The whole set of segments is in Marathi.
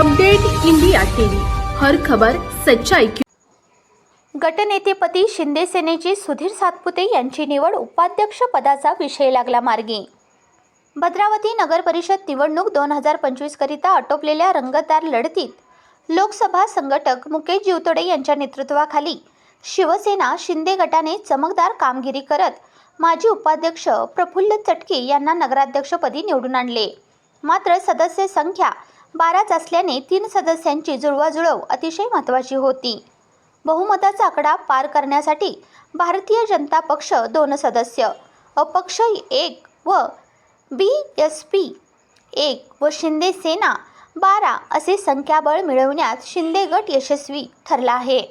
Update India TV. हर खबर सच्चाई की गटनेतेपदी शिंदे सेनेचे सुधीर सातपुते यांची निवड उपाध्यक्ष पदाचा विषय लागला मार्गी. भद्रावती नगर परिषद निवडणूक दोन हजार पंचवीसकरिता आटोपलेल्या रंगतदार लढतीत लोकसभा संघटक मुकेश जीवतोडे यांच्या नेतृत्वाखाली शिवसेना शिंदे गटाने चमकदार कामगिरी करत माजी उपाध्यक्ष प्रफुल्ल चटके यांना नगराध्यक्षपदी निवडून आणले. मात्र सदस्य संख्या बाराच असल्याने तीन सदस्यांची जुळवाजुळव अतिशय महत्त्वाची होती. बहुमताचा आकडा पार करण्यासाठी भारतीय जनता पक्ष दोन सदस्य अपक्ष एक व बी एस पी एक व शिंदे सेना बारा असे संख्याबळ मिळवण्यात शिंदे गट यशस्वी ठरला आहे.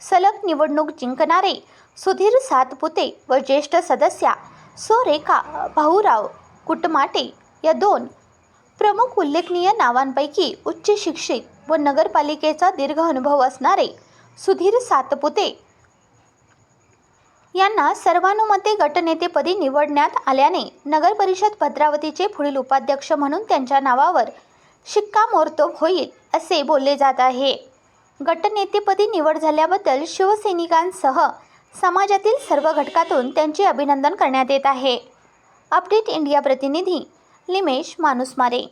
सलग निवडणूक जिंकणारे सुधीर सातपुते व ज्येष्ठ सदस्या सोरेखा भाऊराव कुटमाटे या दोन प्रमुख उल्लेखनीय नावांपैकी उच्च शिक्षित व नगरपालिकेचा दीर्घ अनुभव असणारे सुधीर सातपुते यांना सर्वानुमते गटनेतेपदी निवडण्यात आल्याने नगर परिषद भद्रावतीचे पुढील उपाध्यक्ष म्हणून त्यांच्या नावावर शिक्कामोर्तब होईल असे बोलले जात आहे. गटनेतेपदी निवड झाल्याबद्दल शिवसैनिकांसह समाजातील सर्व घटकातून त्यांचे अभिनंदन करण्यात येत आहे. अपडेट इंडिया प्रतिनिधी लिमेश मानुसमारे